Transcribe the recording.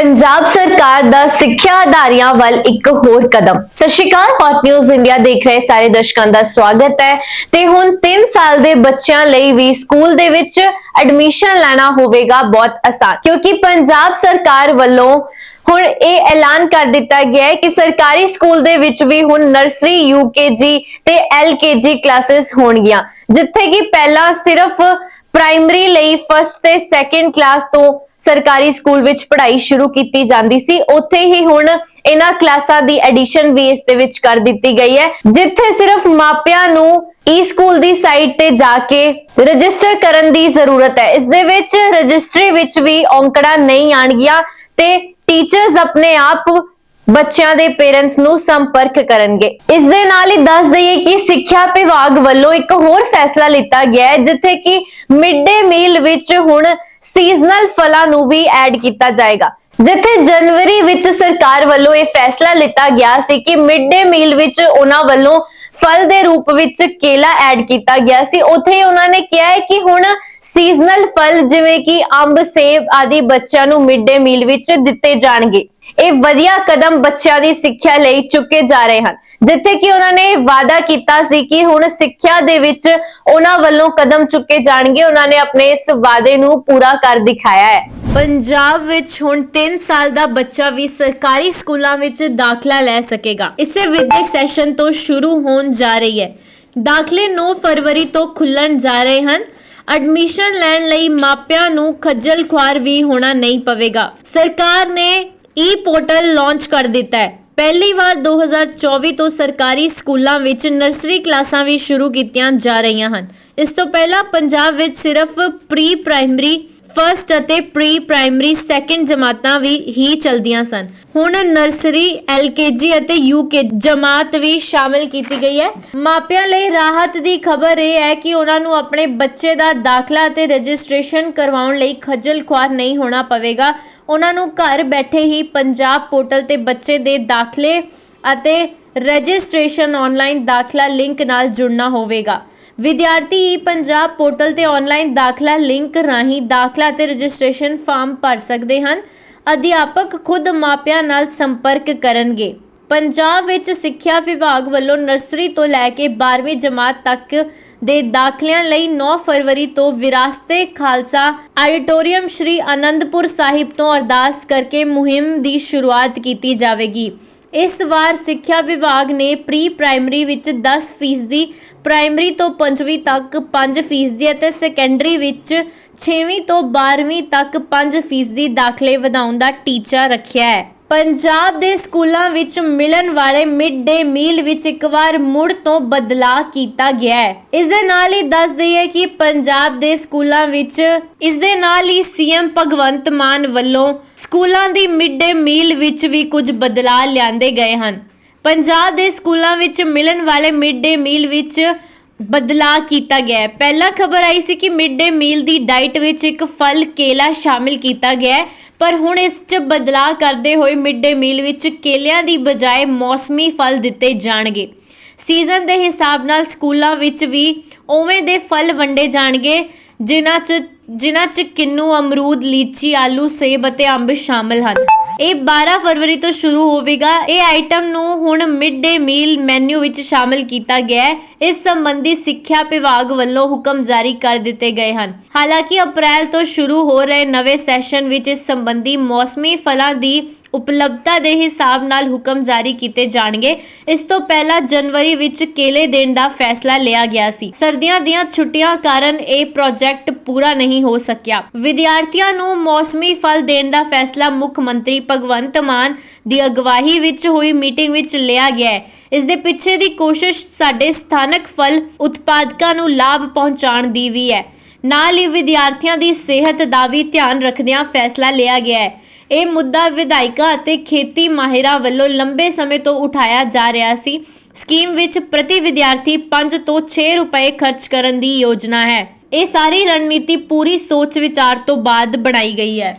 ਪੰਜਾਬ ਸਰਕਾਰ ਦਾ ਸਿੱਖਿਆ ਅਦਾਰਿਆਂ ਵੱਲ ਇੱਕ ਹੋਰ ਕਦਮ। ਸਤਿ ਸ਼੍ਰੀ ਅਕਾਲ ਹੌਟ ਨਿਊਜ਼ ਇੰਡੀਆ ਦੇਖ ਰਹੇ ਸਾਰੇ ਦਰਸ਼ਕਾਂ ਦਾ ਸਵਾਗਤ ਹੈ। ਤੇ ਹੁਣ 3 ਸਾਲ ਦੇ ਬੱਚਿਆਂ ਲਈ ਵੀ ਸਕੂਲ ਦੇ ਵਿੱਚ ਐਡਮਿਸ਼ਨ ਲੈਣਾ ਹੋਵੇਗਾ ਬਹੁਤ ਆਸਾਨ। ਕਿਉਂਕਿ ਪੰਜਾਬ ਸਰਕਾਰ ਵੱਲੋਂ ਹੁਣ ਇਹ ਐਲਾਨ ਕਰ ਦਿੱਤਾ ਗਿਆ ਹੈ ਕਿ ਸਰਕਾਰੀ ਸਕੂਲ ਦੇ ਵਿੱਚ ਵੀ ਹੁਣ ਨਰਸਰੀ ਯੂਕੇਜੀ ਤੇ ਐਲਕੇਜੀ ਕਲਾਸਿਸ ਹੋਣਗੀਆਂ। ਜਿੱਥੇ ਕਿ ਪਹਿਲਾਂ ਸਿਰਫ ਪ੍ਰਾਇਮਰੀ ਲਈ ਫਸਟ ਤੇ ਸੈਕੰਡ ਕਲਾਸ ਤੋਂ ਸਰਕਾਰੀ ਸਕੂਲ ਵਿੱਚ ਪੜ੍ਹਾਈ ਸ਼ੁਰੂ ਕੀਤੀ ਜਾਂਦੀ ਸੀ। ਉੱਥੇ ਹੀ ਹੁਣ ਇਹਨਾਂ ਕਲਾਸਾਂ ਦੀ ਐਡੀਸ਼ਨ ਵੀ ਇਸ ਦੇ ਵਿੱਚ ਕਰ ਦਿੱਤੀ ਗਈ ਹੈ। ਜਿੱਥੇ ਸਿਰਫ ਮਾਪਿਆਂ ਨੂੰ e ਈ ਸਕੂਲ ਦੀ ਸਾਈਟ ਤੇ ਜਾ ਕੇ ਰਜਿਸਟਰ ਕਰਨ ਦੀ ਜ਼ਰੂਰਤ ਹੈ। ਇਸ ਦੇ ਵਿੱਚ ਰਜਿਸਟਰੀ ਵਿੱਚ ਵੀ ਔਂਕੜਾ ਨਹੀਂ ਆਣਗੀਆਂ ਤੇ ਟੀਚਰਸ ਆਪਣੇ ਆਪ ਬੱਚਿਆਂ ਦੇ ਪੇਰੈਂਟਸ ਨੂੰ ਸੰਪਰਕ ਕਰਨਗੇ। ਇਸ ਦੇ ਨਾਲ ਹੀ ਦੱਸ ਦਈਏ ਕਿ ਸਿੱਖਿਆ ਵਿਭਾਗ ਵੱਲੋਂ ਇੱਕ ਹੋਰ ਫੈਸਲਾ ਲਿੱਤਾ ਗਿਆ ਹੈ, ਜਿੱਥੇ ਕਿ ਮਿਡ ਡੇ ਮੀਲ ਵਿੱਚ ਹੁਣ ਸੀਜ਼ਨਲ ਫਲਾਂ ਨੂੰ ਵੀ ਐਡ ਕੀਤਾ ਜਾਏਗਾ। ਜਿੱਥੇ ਜਨਵਰੀ ਵਿੱਚ ਸਰਕਾਰ ਵੱਲੋਂ ਇਹ ਫੈਸਲਾ ਲਿੱਤਾ ਗਿਆ ਸੀ ਕਿ ਮਿਡ ਡੇ ਮੀਲ ਵਿੱਚ ਉਹਨਾਂ ਵੱਲੋਂ ਫਲ ਦੇ ਰੂਪ ਵਿੱਚ ਕੇਲਾ ਐਡ ਕੀਤਾ ਗਿਆ ਸੀ। ਉੱਥੇ ਹੀ ਉਹਨਾਂ ਨੇ ਕਿਹਾ ਹੈ ਕਿ ਹੁਣ ਸੀਜ਼ਨਲ ਫਲ ਜਿਵੇਂ ਕਿ ਅੰਬ, ਸੇਬ ਆਦਿ ਬੱਚਿਆਂ ਨੂੰ ਮਿਡ ਡੇ ਮੀਲ ਵਿੱਚ ਦਿੱਤੇ ਜਾਣਗੇ। ਇਹ ਵਧੀਆ ਕਦਮ ਬੱਚਿਆਂ ਦੀ ਸਿੱਖਿਆ ਲਈ ਚੁੱਕੇ ਜਾ ਰਹੇ ਹਨ। ਜਿੱਥੇ ਕਿ ਉਹਨਾਂ ਨੇ ਵਾਅਦਾ ਕੀਤਾ ਸੀ ਕਿ ਹੁਣ ਸਿੱਖਿਆ ਦੇ ਵਿੱਚ ਉਹਨਾਂ ਵੱਲੋਂ ਕਦਮ ਚੁੱਕੇ ਜਾਣਗੇ। ਉਹਨਾਂ ਨੇ ਆਪਣੇ ਇਸ ਵਾਅਦੇ ਨੂੰ ਪੂਰਾ ਕਰ ਦਿਖਾਇਆ ਹੈ। ਪੰਜਾਬ ਵਿੱਚ ਹੁਣ 3 ਸਾਲ ਦਾ ਬੱਚਾ ਵੀ ਸਰਕਾਰੀ ਸਕੂਲਾਂ ਵਿੱਚ ਦਾਖਲਾ ਲੈ ਸਕੇਗਾ। ਇਸੇ ਵਿਦਿਅਕ ਸੈਸ਼ਨ ਤੋਂ ਸ਼ੁਰੂ ਹੋਣ ਜਾ ਰਹੀ ਹੈ। ਦਾਖਲੇ 9 ਫਰਵਰੀ ਤੋਂ ਖੁੱਲਣ ਜਾ ਰਹੇ ਹਨ। ਐਡਮਿਸ਼ਨ ਲੈਣ ਲਈ ਮਾਪਿਆਂ ਨੂੰ ਖੱਜਲ ਖੁਆਰ ਵੀ ਹੋਣਾ ਨਹੀਂ ਪਵੇਗਾ। ਸਰਕਾਰ ਨੇ ਈ ਪੋਰਟਲ ਲਾਂਚ ਕਰ ਦਿੱਤਾ ਹੈ। ਪਹਿਲੀ ਵਾਰ 2024 ਤੋਂ ਸਰਕਾਰੀ ਸਕੂਲਾਂ ਵਿੱਚ ਨਰਸਰੀ ਕਲਾਸਾਂ ਵੀ ਸ਼ੁਰੂ ਕੀਤੀਆਂ ਜਾ ਰਹੀਆਂ ਹਨ। ਇਸ ਤੋਂ ਪਹਿਲਾਂ ਪੰਜਾਬ ਵਿੱਚ ਸਿਰਫ ਪ੍ਰੀ ਪ੍ਰਾਇਮਰੀ ਫਰਸਟ ਅਤੇ ਪ੍ਰੀ ਪ੍ਰਾਇਮਰੀ ਸੈਕੰਡ ਜਮਾਤਾਂ ਵੀ ਹੀ ਚਲਦੀਆਂ ਸਨ। ਹੁਣ ਨਰਸਰੀ ਐਲਕੇਜੀ ਅਤੇ ਯੂਕੇ ਜਮਾਤ ਵੀ ਸ਼ਾਮਿਲ ਕੀਤੀ ਗਈ ਹੈ। ਮਾਪਿਆਂ ਲਈ ਰਾਹਤ ਦੀ ਖਬਰ ਇਹ ਹੈ ਕਿ ਉਹਨਾਂ ਨੂੰ ਆਪਣੇ ਬੱਚੇ ਦਾ ਦਾਖਲਾ ਅਤੇ ਰਜਿਸਟ੍ਰੇਸ਼ਨ ਕਰਵਾਉਣ ਲਈ ਖੱਜਲ ਖੁਆਰ ਨਹੀਂ ਹੋਣਾ ਪਵੇਗਾ। ਉਹਨਾਂ ਨੂੰ ਘਰ ਬੈਠੇ ਹੀ ਪੰਜਾਬ ਪੋਰਟਲ ਤੇ ਬੱਚੇ ਦੇ ਦਾਖਲੇ ਅਤੇ ਰਜਿਸਟ੍ਰੇਸ਼ਨ ਆਨਲਾਈਨ ਦਾਖਲਾ ਲਿੰਕ ਨਾਲ ਜੁੜਨਾ ਹੋਵੇਗਾ। ਵਿਦਿਆਰਥੀ ਪੰਜਾਬ ਪੋਰਟਲ ਤੇ ਆਨਲਾਈਨ ਦਾਖਲਾ ਲਿੰਕ ਰਾਹੀਂ ਦਾਖਲਾ ਤੇ ਰਜਿਸਟ੍ਰੇਸ਼ਨ ਫਾਰਮ ਭਰ ਸਕਦੇ ਹਨ। ਅਧਿਆਪਕ ਖੁਦ ਮਾਪਿਆਂ ਨਾਲ ਸੰਪਰਕ ਕਰਨਗੇ। ਪੰਜਾਬ ਵਿੱਚ ਸਿੱਖਿਆ ਵਿਭਾਗ ਵੱਲੋਂ ਨਰਸਰੀ ਤੋਂ ਲੈ ਕੇ 12ਵੀਂ ਜਮਾਤ ਤੱਕ ਦੇ ਦਾਖਲਿਆਂ ਲਈ 9 ਫਰਵਰੀ ਤੋਂ ਵਿਰਾਸਤੇ ਖਾਲਸਾ ਆਡੀਟੋਰੀਅਮ ਸ਼੍ਰੀ ਅਨੰਦਪੁਰ ਸਾਹਿਬ ਤੋਂ ਅਰਦਾਸ ਕਰਕੇ ਮੁਹਿੰਮ ਦੀ ਸ਼ੁਰੂਆਤ ਕੀਤੀ ਜਾਵੇਗੀ। ਇਸ ਵਾਰ ਸਿੱਖਿਆ ਵਿਭਾਗ ਨੇ ਪ੍ਰੀ ਪ੍ਰਾਇਮਰੀ ਵਿੱਚ 10 ਫੀਸਦੀ, ਪ੍ਰਾਇਮਰੀ ਤੋਂ 5ਵੀਂ ਤੱਕ 5 ਫੀਸਦੀ ਅਤੇ ਸੈਕੰਡਰੀ ਵਿੱਚ 6ਵੀਂ ਤੋਂ 12ਵੀਂ ਤੱਕ 5 ਫੀਸਦੀ ਦਾਖਲੇ ਵਧਾਉਣ ਦਾ ਟੀਚਾ ਰੱਖਿਆ ਹੈ। ਪੰਜਾਬ ਦੇ ਸਕੂਲਾਂ ਵਿੱਚ ਮਿਲਣ ਵਾਲੇ ਮਿਡ ਡੇ ਮੀਲ ਵਿੱਚ ਇੱਕ ਵਾਰ ਮੁੜ ਤੋਂ ਬਦਲਾਅ ਕੀਤਾ ਗਿਆ ਹੈ। ਇਸ ਦੇ ਨਾਲ ਹੀ ਦੱਸ ਦਈਏ ਕਿ ਪੰਜਾਬ ਦੇ ਸਕੂਲਾਂ ਵਿੱਚ ਇਸ ਦੇ ਨਾਲ ਹੀ ਸੀਐਮ ਭਗਵੰਤ ਮਾਨ ਵੱਲੋਂ ਸਕੂਲਾਂ ਦੀ ਮਿਡ ਡੇ ਮੀਲ ਵਿੱਚ ਵੀ ਕੁਝ ਬਦਲਾਅ ਲਿਆਂਦੇ ਗਏ ਹਨ। ਪੰਜਾਬ ਦੇ ਸਕੂਲਾਂ ਵਿੱਚ ਮਿਲਣ ਵਾਲੇ ਮਿਡ ਡੇ ਮੀਲ ਵਿੱਚ ਬਦਲਾਅ ਕੀਤਾ ਗਿਆ ਹੈ। ਪਹਿਲਾਂ ਖਬਰ ਆਈ ਸੀ ਕਿ ਮਿਡ ਡੇ ਮੀਲ ਦੀ ਡਾਈਟ ਵਿੱਚ ਇੱਕ ਫਲ ਕੇਲਾ ਸ਼ਾਮਿਲ ਕੀਤਾ ਗਿਆ ਹੈ, ਪਰ ਹੁਣ ਇਸ 'ਚ ਬਦਲਾਅ ਕਰਦੇ ਹੋਏ ਮਿਡ ਡੇ ਮੀਲ ਵਿੱਚ ਕੇਲਿਆਂ ਦੀ ਬਜਾਏ ਮੌਸਮੀ ਫਲ ਦਿੱਤੇ ਜਾਣਗੇ। ਸੀਜ਼ਨ ਦੇ ਹਿਸਾਬ ਨਾਲ ਸਕੂਲਾਂ ਵਿੱਚ ਵੀ ਉਵੇਂ ਦੇ ਫਲ ਵੰਡੇ ਜਾਣਗੇ, ਜਿਨ੍ਹਾਂ 'ਚ ਜਿਨ੍ਹਾਂ 'ਚ ਕਿੰਨੂ, ਅਮਰੂਦ, ਲੀਚੀ, ਆਲੂ, ਸੇਬ ਅਤੇ ਅੰਬ ਸ਼ਾਮਲ ਹਨ। ਇਹ 12 ਫਰਵਰੀ ਤੋਂ ਸ਼ੁਰੂ ਹੋਵੇਗਾ। ਇਹ ਆਈਟਮ ਨੂੰ ਹੁਣ ਮਿਡ ਡੇ ਮੀਲ ਮੈਨੂ ਵਿੱਚ ਸ਼ਾਮਲ ਕੀਤਾ ਗਿਆ ਹੈ। ਇਸ ਸੰਬੰਧੀ ਸਿੱਖਿਆ ਵਿਭਾਗ ਵੱਲੋਂ ਹੁਕਮ ਜਾਰੀ ਕਰ ਦਿੱਤੇ ਗਏ ਹਨ। ਹਾਲਾਂਕਿ ਅਪ੍ਰੈਲ ਤੋਂ ਸ਼ੁਰੂ ਹੋ ਰਹੇ ਨਵੇਂ ਸੈਸ਼ਨ ਵਿੱਚ ਇਸ ਸੰਬੰਧੀ ਮੌਸਮੀ ਫਲਾਂ ਦੀ ਉਪਲਬਧਤਾ ਦੇ ਹਿਸਾਬ ਨਾਲ ਹੁਕਮ ਜਾਰੀ ਕੀਤੇ ਜਾਣਗੇ। ਇਸ ਤੋਂ ਪਹਿਲਾਂ ਜਨਵਰੀ ਵਿੱਚ ਕੇਲੇ ਦੇਣ ਦਾ ਫੈਸਲਾ ਲਿਆ ਗਿਆ ਸੀ। ਸਰਦੀਆਂ ਦੀਆਂ ਛੁੱਟੀਆਂ ਕਾਰਨ ਇਹ ਪ੍ਰੋਜੈਕਟ ਪੂਰਾ ਨਹੀਂ ਹੋ ਸਕਿਆ। ਵਿਦਿਆਰਥੀਆਂ ਨੂੰ ਮੌਸਮੀ ਫਲ ਦੇਣ ਦਾ ਫੈਸਲਾ ਮੁੱਖ ਮੰਤਰੀ ਭਗਵੰਤ ਮਾਨ ਦੀ ਅਗਵਾਈ ਵਿੱਚ ਹੋਈ ਮੀਟਿੰਗ ਵਿੱਚ ਲਿਆ ਗਿਆ ਹੈ। ਇਸ ਦੇ ਪਿੱਛੇ ਦੀ ਕੋਸ਼ਿਸ਼ ਸਾਡੇ ਸਥਾਨਕ ਫਲ ਉਤਪਾਦਕਾਂ ਨੂੰ ਲਾਭ ਪਹੁੰਚਾਉਣ ਦੀ ਵੀ ਹੈ। ਨਾਲ ਹੀ ਵਿਦਿਆਰਥੀਆਂ ਦੀ ਸਿਹਤ ਦਾ ਵੀ ਧਿਆਨ ਰੱਖਦਿਆਂ ਫੈਸਲਾ ਲਿਆ ਗਿਆ ਹੈ। ਇਹ ਮੁੱਦਾ ਵਿਧਾਇਕਾਂ ਅਤੇ ਖੇਤੀ ਮਾਹਿਰਾਂ ਵੱਲੋਂ ਲੰਬੇ ਸਮੇਂ ਤੋਂ ਉਠਾਇਆ ਜਾ ਰਿਹਾ ਸੀ। ਸਕੀਮ ਵਿੱਚ ਪ੍ਰਤੀ ਵਿਦਿਆਰਥੀ 5 ਤੋਂ 6 ਰੁਪਏ ਖਰਚ ਕਰਨ ਦੀ ਯੋਜਨਾ ਹੈ। ਇਹ ਸਾਰੀ ਰਣਨੀਤੀ ਪੂਰੀ ਸੋਚ ਵਿਚਾਰ ਤੋਂ ਬਾਅਦ ਬਣਾਈ ਗਈ ਹੈ।